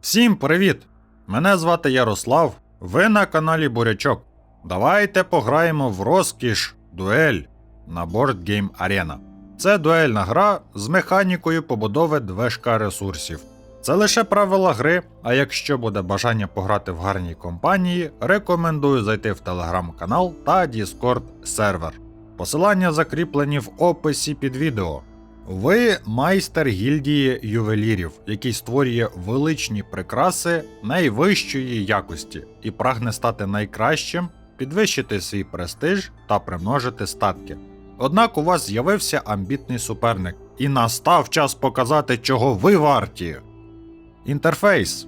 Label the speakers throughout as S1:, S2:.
S1: Всім привіт! Мене звати Ярослав. Ви на каналі Бурячок. Давайте пограємо в розкіш дуель на Board Game Arena. Це дуельна гра з механікою побудови движка ресурсів. Це лише правила гри, а якщо буде бажання пограти в гарній компанії, рекомендую зайти в телеграм-канал та Discord сервер. Посилання закріплені в описі під відео. Ви майстер гільдії ювелірів, який створює величні прикраси найвищої якості і прагне стати найкращим, підвищити свій престиж та примножити статки. Однак у вас з'явився амбітний суперник, і настав час показати, чого ви варті. Інтерфейс.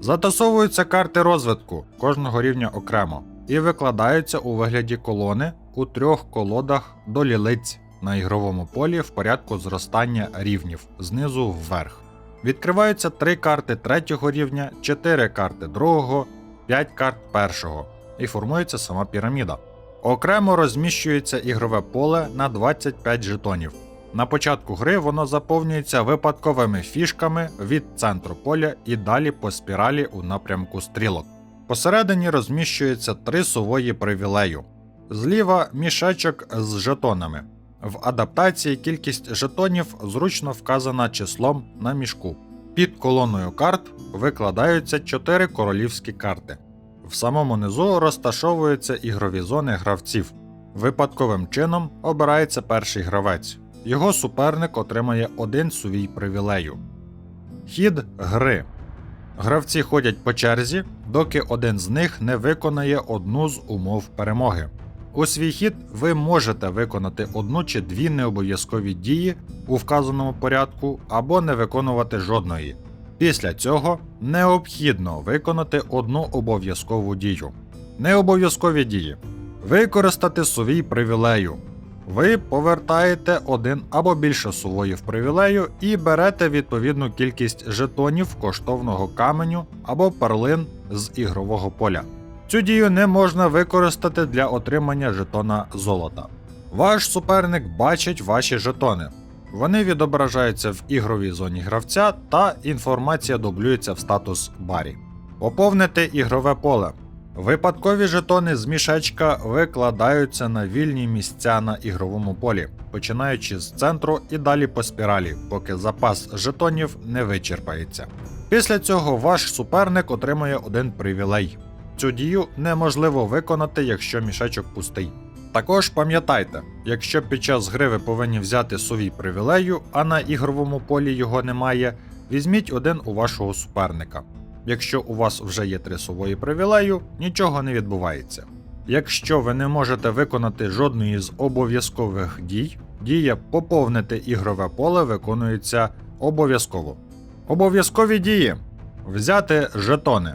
S1: Затасовуються карти розвитку кожного рівня окремо і викладаються у вигляді колони у трьох колодах до лілиць на ігровому полі в порядку зростання рівнів знизу вверх. Відкриваються 3 карти третього рівня, 4 карти другого, 5 карт першого і формується сама піраміда. Окремо розміщується ігрове поле на 25 жетонів. На початку гри воно заповнюється випадковими фішками від центру поля і далі по спіралі у напрямку стрілок. Посередині розміщується три сувої привілею. Зліва мішечок з жетонами. В адаптації кількість жетонів зручно вказана числом на мішку. Під колоною карт викладаються 4 королівські карти. В самому низу розташовуються ігрові зони гравців. Випадковим чином обирається перший гравець. Його суперник отримає один сувій привілею. Хід гри. Гравці ходять по черзі, доки один з них не виконає одну з умов перемоги. У свій хід ви можете виконати одну чи дві необов'язкові дії у вказаному порядку або не виконувати жодної. Після цього необхідно виконати одну обов'язкову дію. Необов'язкові дії. Використати сувій привілею. Ви повертаєте один або більше сувоїв привілею і берете відповідну кількість жетонів коштовного каменю або перлин з ігрового поля. Цю дію не можна використати для отримання жетона золота. Ваш суперник бачить ваші жетони. Вони відображаються в ігровій зоні гравця, та інформація дублюється в статус барі. Поповнити ігрове поле. Випадкові жетони з мішечка викладаються на вільні місця на ігровому полі, починаючи з центру і далі по спіралі, поки запас жетонів не вичерпається. Після цього ваш суперник отримує один привілей. Цю дію неможливо виконати, якщо мішечок пустий. Також пам'ятайте, якщо під час гри ви повинні взяти сувій привілею, а на ігровому полі його немає, візьміть один у вашого суперника. Якщо у вас вже є три сувої привілею, нічого не відбувається. Якщо ви не можете виконати жодної з обов'язкових дій, дія поповнити ігрове поле виконується обов'язково. Обов'язкові дії взяти жетони.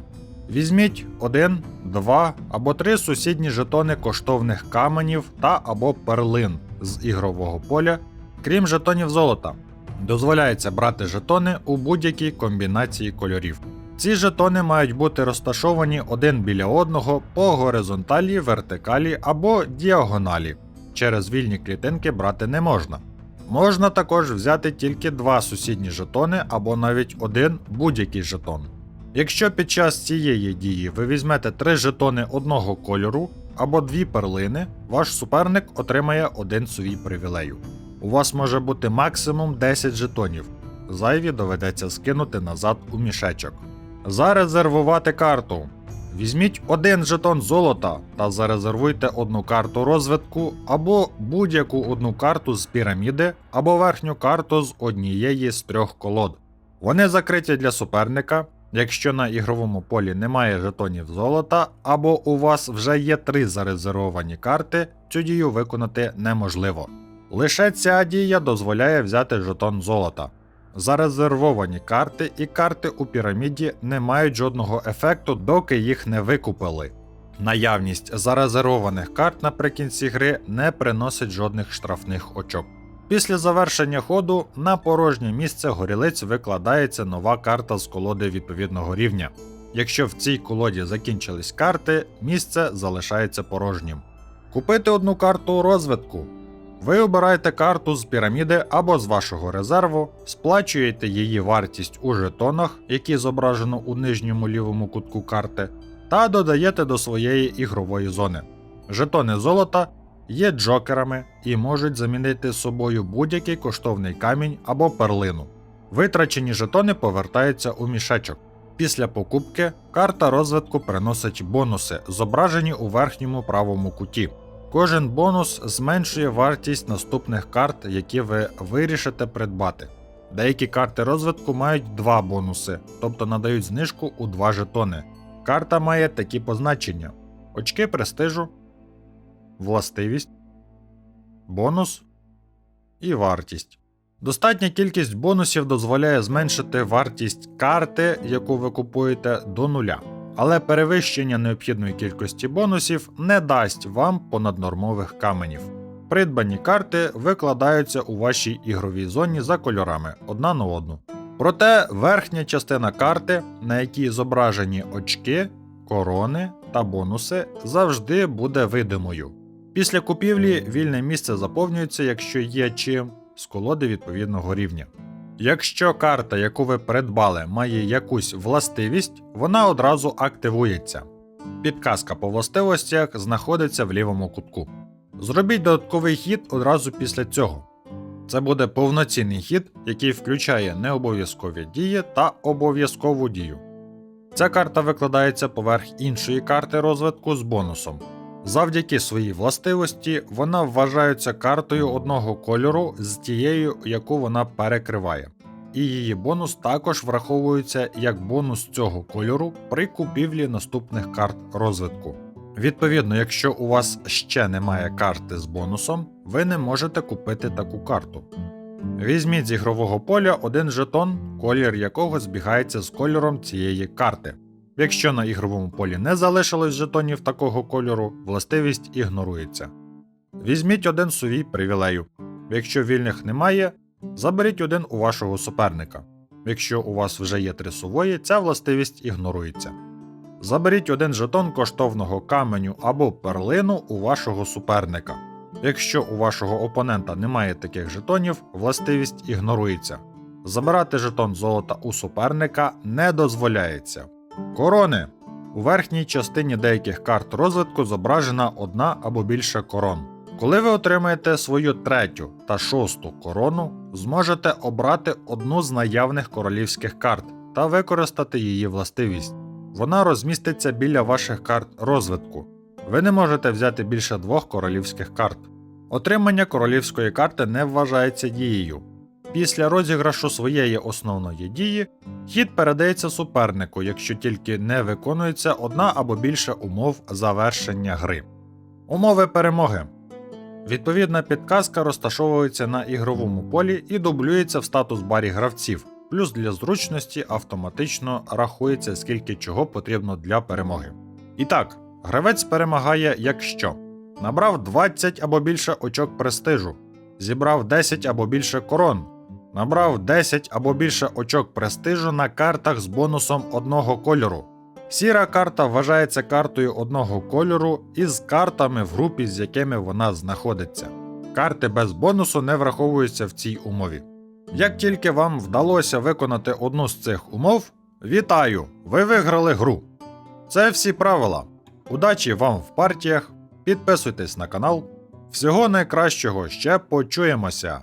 S1: Візьміть один, два або три сусідні жетони коштовних каменів та або перлин з ігрового поля, крім жетонів золота. Дозволяється брати жетони у будь-якій комбінації кольорів. Ці жетони мають бути розташовані один біля одного по горизонталі, вертикалі або діагоналі. Через вільні клітинки брати не можна. Можна також взяти тільки два сусідні жетони або навіть один будь-який жетон. Якщо під час цієї дії ви візьмете три жетони одного кольору або дві перлини, ваш суперник отримає один свій привілею. У вас може бути максимум 10 жетонів. Зайві доведеться скинути назад у мішечок. Зарезервувати карту. Візьміть один жетон золота та зарезервуйте одну карту розвитку або будь-яку одну карту з піраміди, або верхню карту з однієї з трьох колод. Вони закриті для суперника. Якщо на ігровому полі немає жетонів золота, або у вас вже є три зарезервовані карти, цю дію виконати неможливо. Лише ця дія дозволяє взяти жетон золота. Зарезервовані карти і карти у піраміді не мають жодного ефекту, доки їх не викупили. Наявність зарезервованих карт наприкінці гри не приносить жодних штрафних очок. Після завершення ходу на порожнє місце горілиць викладається нова карта з колоди відповідного рівня. Якщо в цій колоді закінчились карти, місце залишається порожнім. Купити одну карту розвитку. Ви обираєте карту з піраміди або з вашого резерву, сплачуєте її вартість у жетонах, які зображено у нижньому лівому кутку карти, та додаєте до своєї ігрової зони. Жетони золота є джокерами і можуть замінити собою будь-який коштовний камінь або перлину. Витрачені жетони повертаються у мішечок. Після покупки карта розвитку приносить бонуси, зображені у верхньому правому куті. Кожен бонус зменшує вартість наступних карт, які ви вирішите придбати. Деякі карти розвитку мають два бонуси, тобто надають знижку у два жетони. Карта має такі позначення: очки престижу, властивість, бонус і вартість. Достатня кількість бонусів дозволяє зменшити вартість карти, яку ви купуєте, до нуля. Але перевищення необхідної кількості бонусів не дасть вам понаднормових каменів. Придбані карти викладаються у вашій ігровій зоні за кольорами одна на одну. Проте верхня частина карти, на якій зображені очки, корони та бонуси, завжди буде видимою. Після купівлі вільне місце заповнюється, якщо є чим з колоди відповідного рівня. Якщо карта, яку ви придбали, має якусь властивість, вона одразу активується. Підказка по властивостях знаходиться в лівому кутку. Зробіть додатковий хід одразу після цього. Це буде повноцінний хід, який включає необов'язкові дії та обов'язкову дію. Ця карта викладається поверх іншої карти розвитку з бонусом. Завдяки своїй властивості вона вважається картою одного кольору з тією, яку вона перекриває. І її бонус також враховується як бонус цього кольору при купівлі наступних карт розвитку. Відповідно, якщо у вас ще немає карти з бонусом, ви не можете купити таку карту. Візьміть з ігрового поля один жетон, колір якого збігається з кольором цієї карти. Якщо на ігровому полі не залишилось жетонів такого кольору, властивість ігнорується. Візьміть один сувій привілею. Якщо вільних немає, заберіть один у вашого суперника. Якщо у вас вже є три сувої, ця властивість ігнорується. Заберіть один жетон коштовного каменю або перлину у вашого суперника. Якщо у вашого опонента немає таких жетонів, властивість ігнорується. Забирати жетон золота у суперника не дозволяється. Корони. У верхній частині деяких карт розвитку зображена одна або більше корон. Коли ви отримаєте свою третю та шосту корону, зможете обрати одну з наявних королівських карт та використати її властивість. Вона розміститься біля ваших карт розвитку. Ви не можете взяти більше двох королівських карт. Отримання королівської карти не вважається дією. Після розіграшу своєї основної дії хід передається супернику, якщо тільки не виконується одна або більше умов завершення гри. Умови перемоги. Відповідна підказка розташовується на ігровому полі і дублюється в статус барі гравців. Плюс для зручності автоматично рахується, скільки чого потрібно для перемоги. І так, гравець перемагає, якщо набрав 20 або більше очок престижу, зібрав 10 або більше корон, набрав 10 або більше очок престижу на картах з бонусом одного кольору. Сіра карта вважається картою одного кольору із картами в групі, з якими вона знаходиться. Карти без бонусу не враховуються в цій умові. Як тільки вам вдалося виконати одну з цих умов, вітаю! Ви виграли гру. Це всі правила. Удачі вам в партіях, підписуйтесь на канал. Всього найкращого ще почуємося!